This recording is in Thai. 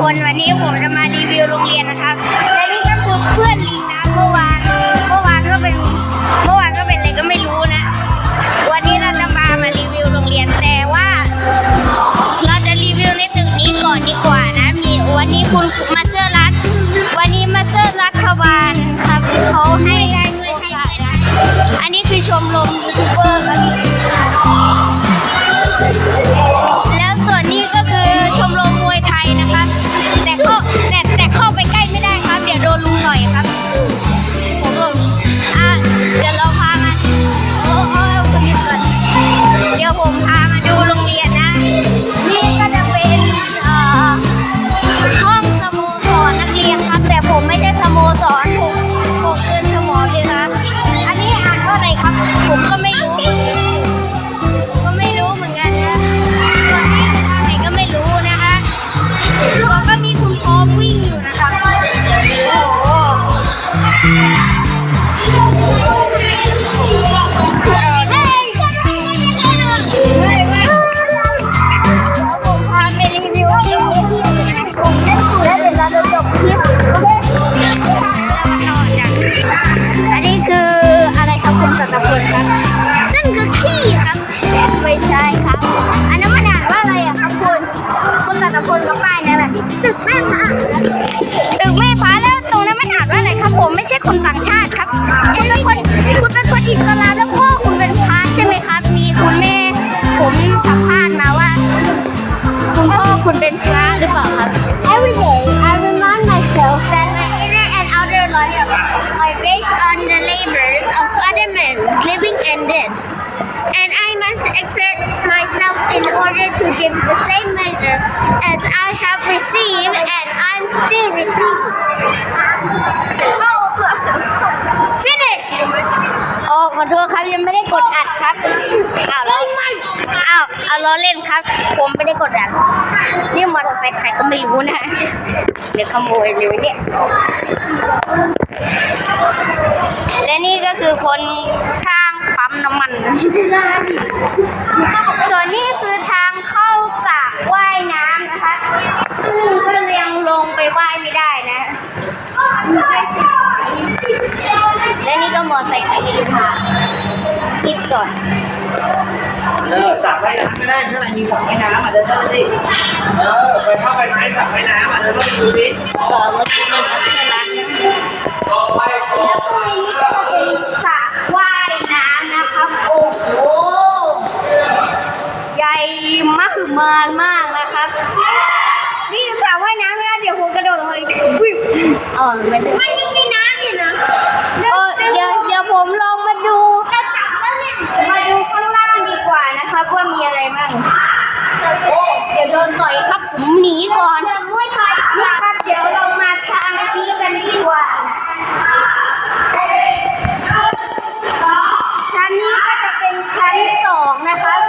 คนวันนี้ผมจะมารีวิวโรงเรียนนะครับและนี่ก็คือเพื่อนลิงนะเมื่อวานเมื่อวานก็เป็นเมื่อวานก็เป็นอะไรก็ไม่รู้นะ วันนี้เราจะมามารีวิวโรงเรียนแต่ว่า เราจะรีวิวในตึกนี้ก่อนดีกว่านะ มีวันนี้คุณมาสเตอร์รัฐวันนี้มาสเตอร์รัฐบาลครับเขาให้ได้เงินให้นะอันนี้คือชมรมยูทูบเบอร์ครับ ตึกแม่ฟ้าตึกแม่ฟ้าแล้วตรงนั้นมันอ่านว่าอะไรครับ ผมไม่ใช่คนต่างชาติครับ คุณเป็นคนคุณเป็นคนอิสลามแล้วพ่อคุณเป็นพระใช่ไหมครับ มีคุณแม่ผมสัมภาษณ์มาว่า คุณพ่อคุณเป็นพระหรือเปล่าครับ Every day I remind myself that my inner and outer life are based on the labors of other men living and dead and I must exert โอ้ขอโทษครับยังไม่ได้กดอัดครับอ้าวแล้วอ้าวเอาล้อเล่นครับ ผมไม่ได้กดอัดนี่มอเตอร์ไซค์ใครก็ไม่รู้นะเดี๋ยวขโมยเลยเนี่ยและนี่ก็คือคนสร้างปั๊มน้ำมัน ส่วนนี้คือทางเข้าสระว่ายน้ำ คิดก่อนเออสระว่ายน้ำไม่ได้ข้างในมีสระว่ายน้ำอะเดินเข้าไปสิเออไปเข้าไปไหมสระว่ายน้ำอะเดินเข้าไปดูสิเออเมื่อกี้มีมาสเตอร์รันแล้วก็อันนี้ก็เป็นสระว่ายน้ำนะครับโอ้โหใหญ่มากมานมากนะครับ นี่สระว่ายน้ำนะเดี๋ยวผมกระโดดลงไปวิวอ๋อไม่ได้ไม่ยังมีน้ำอยู่นะเออเดี๋ยวเดี๋ยวผมลอง ก่อนด้วยทางนะครับเดี๋ยวเรามาทางนี้กันดีกว่าชั้นนี้ก็จะเป็นชั้นสองนะคะ